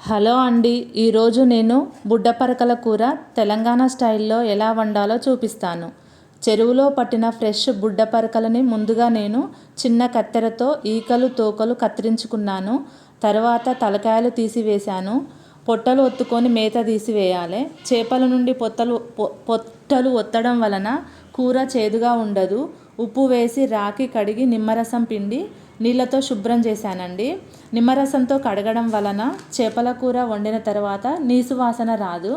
Hello అండి ఈరోజు నేను బుడ్డపరకల కూర తెలంగాణ స్టైల్లో ఎలా వండాలో చూపిస్తాను. చెరువులో పట్టిన ఫ్రెష్ బుడ్డపరకలని ముందుగా నేను చిన్న కత్తెరతో ఈకలు తోకలు కత్తిరించుకున్నాను. తర్వాత తలకాయలు తీసివేశాను. పొట్టలు ఒత్తుకొని మేత తీసివేయాలి. చేపల నుండి పొత్తలు పొట్టలు ఒత్తడం వలన కూర చేదుగా ఉండదు. ఉప్పు వేసి రాకి కడిగి నిమ్మరసం పిండి నీళ్ళతో శుభ్రం చేశానండి. నిమ్మరసంతో కడగడం వలన చేపల కూర వండిన తర్వాత నీసు వాసన రాదు.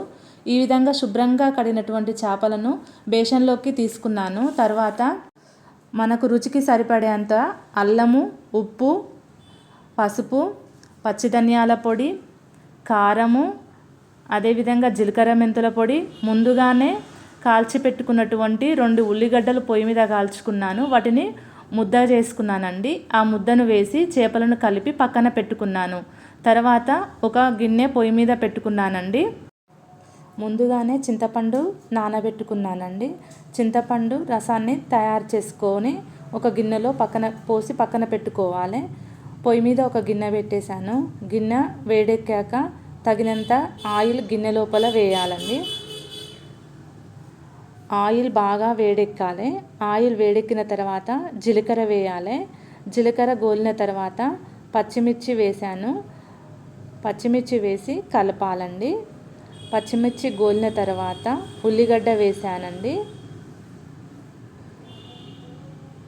ఈ విధంగా శుభ్రంగా కడిగినటువంటి చేపలను బేషన్లోకి తీసుకున్నాను. తర్వాత మనకు రుచికి సరిపడేంత అల్లము ఉప్పు పసుపు పచ్చిధనియాల పొడి కారము అదేవిధంగా జీలకర్ర మెంతుల పొడి ముందుగానే కాల్చి పెట్టుకున్నటువంటి రెండు ఉల్లిగడ్డలు పొయ్యి మీద కాల్చుకున్నాను. వాటిని ముద్ద చేసుకున్నానండి. ఆ ముద్దను వేసి చేపలను కలిపి పక్కన పెట్టుకున్నాను. తర్వాత ఒక గిన్నె పొయ్యి మీద పెట్టుకున్నానండి. ముందుగానే చింతపండు నానబెట్టుకున్నానండి. చింతపండు రసాన్ని తయారు చేసుకొని ఒక గిన్నెలో పక్కన పోసి పక్కన పెట్టుకోవాలి. పొయ్యి మీద ఒక గిన్నె పెట్టేశాను. గిన్నె వేడెక్కాక తగినంత ఆయిల్ గిన్నె లోపల వేయాలండి. ఆయిల్ బాగా వేడెక్కాలి. ఆయిల్ వేడెక్కిన తర్వాత జీలకర్ర వేయాలి. జీలకర్ర గోలిన తర్వాత పచ్చిమిర్చి వేసాను పచ్చిమిర్చి వేసి కలపాలండి. పచ్చిమిర్చి గోలిన తర్వాత ఉల్లిగడ్డ వేసానండి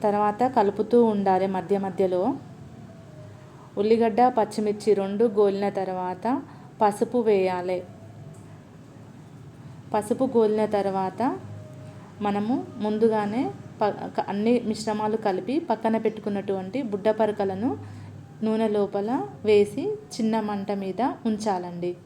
తర్వాత కలుపుతూ ఉండాలి మధ్య మధ్యలో. ఉల్లిగడ్డ పచ్చిమిర్చి రెండు గోలిన తర్వాత పసుపు వేయాలి. పసుపు గోలిన తర్వాత మనము ముందుగానే ప అన్ని మిశ్రమాలు కలిపి పక్కన పెట్టుకున్నటువంటి బుడ్డ పరకలను నూనె లోపల వేసి చిన్న మంట మీద ఉంచాలండి.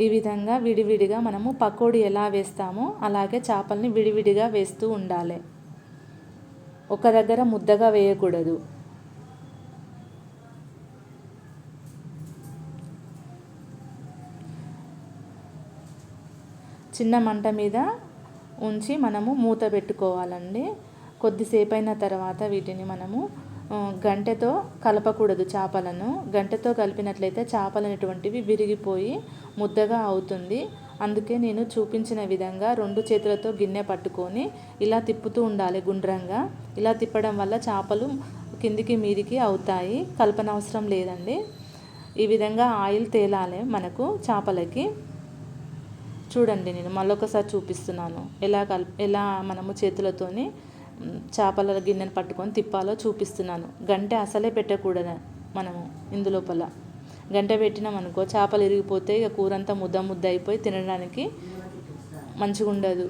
ఈ విధంగా విడివిడిగా మనము పకోడీ ఎలా వేస్తామో అలాగే చేపల్ని విడివిడిగా వేస్తూ ఉండాలి. ఒక దగ్గర ముద్దగా వేయకూడదు. చిన్న మంట మీద ఉంచి మనము మూత పెట్టుకోవాలండి. కొద్దిసేపు అయిన తర్వాత వీటిని మనము గంటెతో కలపకూడదు చేపలను. గంటెతో కలిపినట్లయితే చేపలు అనేటువంటివి విరిగిపోయి ముద్దగా అవుతుంది. అందుకే నేను చూపించిన విధంగా రెండు చేతులతో గిన్నె పట్టుకొని ఇలా తిప్పుతూ ఉండాలి గుండ్రంగా. ఇలా తిప్పడం వల్ల చేపలు కిందికి మీదికి అవుతాయి. కలపనవసరం లేదండి. ఈ విధంగా ఆయిల్ తేలాలి మనకు చేపలకి. చూడండి నేను మళ్ళొకసారి చూపిస్తున్నాను. ఎలా కల్ ఎలా మనము చేతులతోని చేపల గిన్నెను పట్టుకొని తిప్పాలో చూపిస్తున్నాను. గంటె అసలే పెట్టకూడదు మనము ఇందులోపల. గంట పెట్టినాం అనుకో చేపలు ఇరిగిపోతే ఇక కూర అంతా ముద్ద ముద్ద అయిపోయి తినడానికి మంచిగా ఉండదు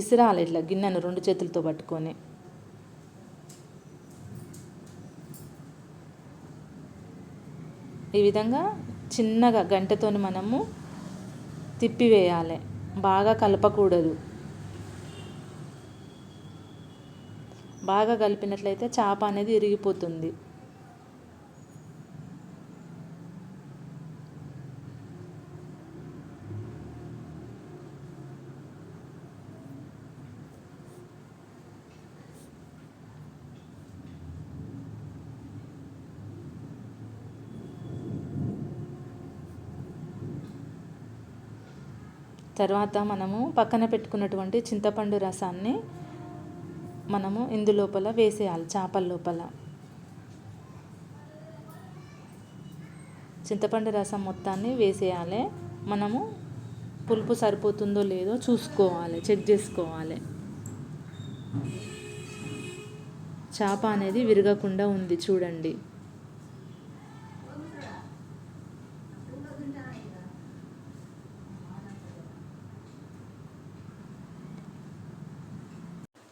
ఇసిరాలి ఇట్లా గిన్నెను రెండు చేతులతో పట్టుకొని. ఈ విధంగా చిన్నగా గంటతోని మనము తిప్పివేయాలి. బాగా కలపకూడదు. బాగా కలిపినట్లయితే చేప అనేది ఇరిగిపోతుంది. తర్వాత మనము పక్కన పెట్టుకున్నటువంటి చింతపండు రసాన్ని మనము ఇందులోపల వేసేయాలి చేపల లోపల. చింతపండు రసం మొత్తాన్ని వేసేయాలి. మనము పులుపు సరిపోతుందో లేదో చూసుకోవాలి చెక్ చేసుకోవాలి. చేప అనేది విరగకుండా ఉంది చూడండి.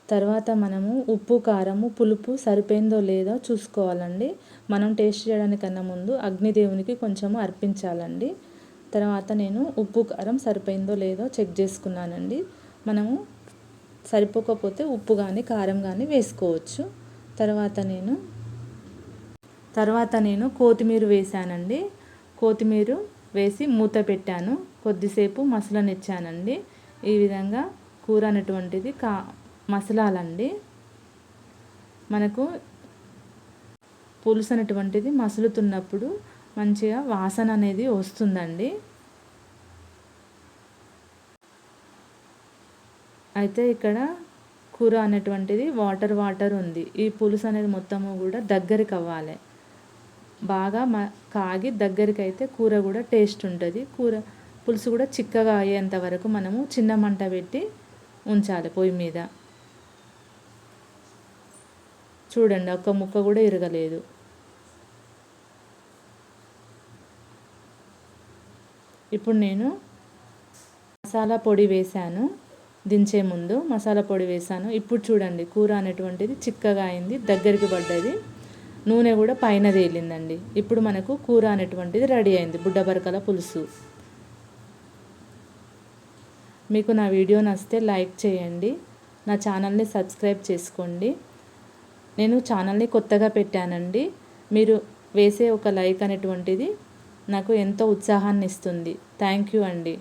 తర్వాత మనము ఉప్పు కారము పులుపు సరిపోయిందో లేదో చూసుకోవాలండి. మనం టేస్ట్ చేయడానికన్నా ముందు అగ్నిదేవునికి కొంచెము అర్పించాలండి. తర్వాత నేను ఉప్పు కారం సరిపోయిందో లేదో చెక్ చేసుకున్నానండి. మనము సరిపోకపోతే ఉప్పు కానీ కారం కానీ వేసుకోవచ్చు. తర్వాత నేను తర్వాత నేను కొత్తిమీర వేసానండి కొత్తిమీర వేసి మూత పెట్టాను. కొద్దిసేపు మసలనిచ్చానండి. ఈ విధంగా కూర అనేటువంటిది కా మసలాలండి. మనకు పులుసు అనేటువంటిది మసులుతున్నప్పుడు మంచిగా వాసన అనేది వస్తుందండి. అయితే ఇక్కడ కూర అనేటువంటిది వాటర్ వాటర్ ఉంది. ఈ పులుసు అనేది మొత్తము కూడా దగ్గరికి అవ్వాలి బాగా మ కాగి దగ్గరికి అయితే కూర కూడా టేస్ట్ ఉంటుంది. కూర పులుసు కూడా చిక్కగా అయ్యేంత వరకు మనము చిన్న మంట పెట్టి ఉంచాలి పొయ్యి మీద. చూడండి ఒక్క ముక్క కూడా ఇరగలేదు. ఇప్పుడు నేను మసాలా పొడి వేశాను దించే ముందు మసాలా పొడి వేసాను ఇప్పుడు చూడండి కూర అనేటువంటిది చిక్కగా అయింది దగ్గరికి పడ్డది. నూనె కూడా పైన తేలిందండి. ఇప్పుడు మనకు కూర అనేటువంటిది రెడీ అయింది బుడ్డబరకల పులుసు. మీకు నా వీడియో నచ్చితే లైక్ చేయండి నా ఛానల్ని సబ్స్క్రైబ్ చేసుకోండి. నేను ఛానల్ని కొత్తగా పెట్టానండి. మీరు వేసే ఒక లైక్ అనేటువంటిది నాకు ఎంతో ఉత్సాహాన్ని ఇస్తుంది థ్యాంక్ యూ అండి.